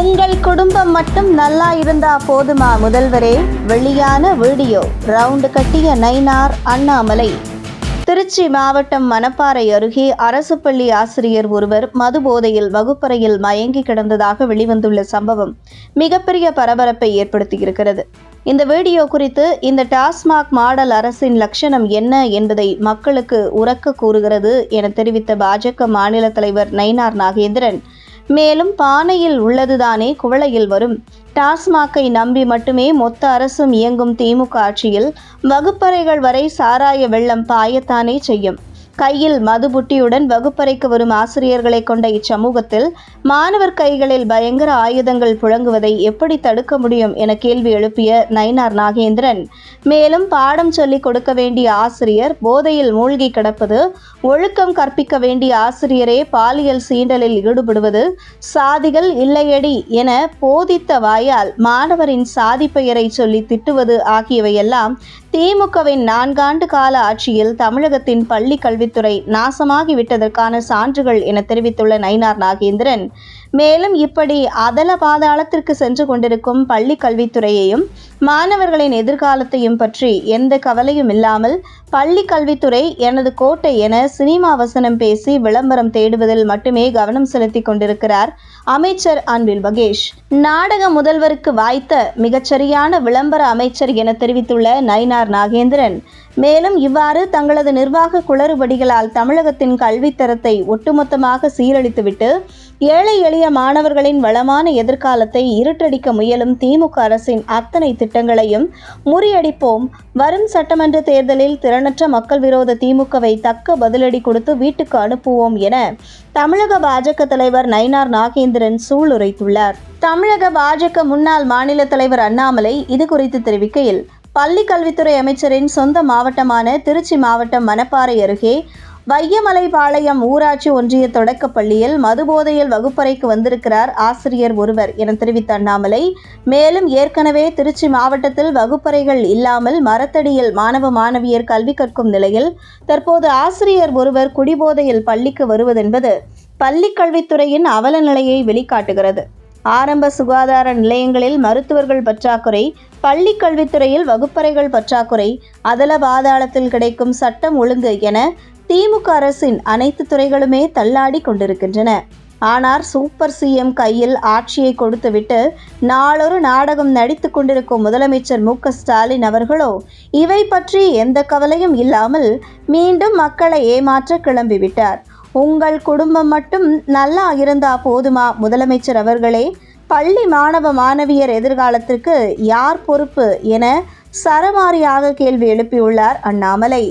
உங்கள் குடும்பம் மட்டும் நல்லா இருந்தா போதுமா முதல்வரே? வெளியான வீடியோ. ரவுண்டு கட்டிய நைனார் அண்ணாமலை. திருச்சி மாவட்டம் மணப்பாறை அருகே அரசு பள்ளி ஆசிரியர் ஒருவர் மது போதையில் வகுப்பறையில் மயங்கி கிடந்ததாக வெளிவந்துள்ள சம்பவம் மிகப்பெரிய பரபரப்பை ஏற்படுத்தியிருக்கிறது. இந்த வீடியோ குறித்து இந்த டாஸ்மாக் மாடல் அரசின் லட்சணம் என்ன என்பதை மக்களுக்கு உரக்க கூறுகிறது என தெரிவித்த பாஜக மாநில தலைவர் நயினார் நாகேந்திரன். மேலும் பானையில் உள்ளதுதானே குவளையில் வரும். டாஸ்மாக்கை நம்பி மட்டுமே மொத்த அரசும் இயங்கும் திமுக ஆட்சியில் வகுப்பறைகள் வரை சாராய வெள்ளம் பாயத்தானே செய்யும். கையில் மதுபுட்டியுடன் வகுப்பறைக்கு வரும் ஆசிரியர்களை கொண்ட இச்சமூகத்தில் மாணவர் கைகளில் பயங்கர ஆயுதங்கள் புழங்குவதை எப்படி தடுக்க முடியும் என கேள்வி எழுப்பிய நயினார் நாகேந்திரன். மேலும் பாடம் சொல்லிக் கொடுக்க வேண்டிய ஆசிரியர் போதையில் மூழ்கி கிடப்பது ஒழுக்கம் கற்பிக்க வேண்டிய ஆசிரியரே பாலியல் சீண்டலில் ஈடுபடுவது சாதிகள் இல்லையடி என போதித்த வாயால் மாணவரின் சாதி பெயரை சொல்லி திட்டுவது ஆகியவையெல்லாம் திமுகவின் நான்காண்டு கால ஆட்சியில் தமிழகத்தின் பள்ளி கல்வித்துறை நாசமாகிவிட்டதற்கான சான்றுகள் என தெரிவித்துள்ள நயினார் நாகேந்திரன் மேலும் இப்படி அதல பாதாளத்திற்கு சென்று கொண்டிருக்கும் பள்ளி கல்வித்துறையையும் மாணவர்களின் எதிர்காலத்தையும் பற்றி எந்த கவலையும் இல்லாமல் பள்ளி கல்வித்துறை எனது கோட்டை என சினிமா வசனம் பேசி விளம்பரம் தேடுவதில் மட்டுமே கவனம் செலுத்தி கொண்டிருக்கிறார் அமைச்சர் அன்பில் மகேஷ். நாடக முதல்வருக்கு வாய்த்த மிகச்சரியான விளம்பர அமைச்சர் என தெரிவித்துள்ள நயினார் நாகேந்திரன் மேலும் இவ்வாறு தங்களது நிர்வாக அடிகளால் தமிழகத்தின் கல்வித்தரத்தை ஒட்டுமொத்தமாக சீரழித்துவிட்டு ஏழை எளிய மாணவர்களின் வளமான எதிர்காலத்தை இருட்டடிக்க முயலும் திமுக அரசின் அத்தனை திட்டங்களையும் முறியடிப்போம். வரும் சட்டமன்ற தேர்தலில் திறனற்ற மக்கள் விரோத திமுகவை தக்க பதிலடி கொடுத்து வீட்டுக்கு அனுப்புவோம் என தமிழக பாஜக தலைவர் நயினார் நாகேந்திரன் சூளுரைத்துள்ளார். தமிழக பாஜக முன்னாள் மாநில தலைவர் அண்ணாமலை இது குறித்து தெரிவிக்கையில் பள்ளி கல்வித்துறை அமைச்சரின் சொந்த மாவட்டமான திருச்சி மாவட்டம் மணப்பாறை அருகே வையமலைபாளையம் ஊராட்சி ஒன்றிய தொடக்கப்பள்ளியில் மதுபோதையில் வகுப்பறைக்கு வந்திருக்கிறார் ஆசிரியர் ஒருவர் என தெரிவித்த அண்ணாமலை மேலும் ஏற்கனவே திருச்சி மாவட்டத்தில் வகுப்பறைகள் இல்லாமல் மரத்தடியில் மாணவ மாணவியர் கல்வி கற்கும் நிலையில் தற்போது ஆசிரியர் ஒருவர் குடிபோதையில் பள்ளிக்கு வருவதென்பது பள்ளிக் கல்வித்துறையின் அவல நிலையை வெளிக்காட்டுகிறது. ஆரம்ப சுகாதார நிலையங்களில் மருத்துவர்கள் பற்றாக்குறை பள்ளி கல்வித்துறையில் வகுப்பறைகள் பற்றாக்குறை அதல பாதாளத்தில் கிடைக்கும் சட்டம் ஒழுங்கு என திமுக அரசின் அனைத்து துறைகளுமே தள்ளாடி கொண்டிருக்கின்றன. ஆனால் சூப்பர் சிஎம் கையில் ஆட்சியை கொடுத்துவிட்டு நாளொரு நாடகம் நடித்து கொண்டிருக்கும் முதலமைச்சர் மு ஸ்டாலின் அவர்களோ இவை பற்றி எந்த கவலையும் இல்லாமல் மீண்டும் மக்களை ஏமாற்ற கிளம்பிவிட்டார். உங்கள் குடும்பம் மட்டும் நல்லா இருந்தா போதுமா? முதலமைச்சர் அவர்களே பள்ளி மாணவ மாணவியர் எதிர்காலத்திற்கு யார் பொறுப்பு என சரமாரியாக கேள்வி எழுப்பியுள்ளார் அண்ணாமலை.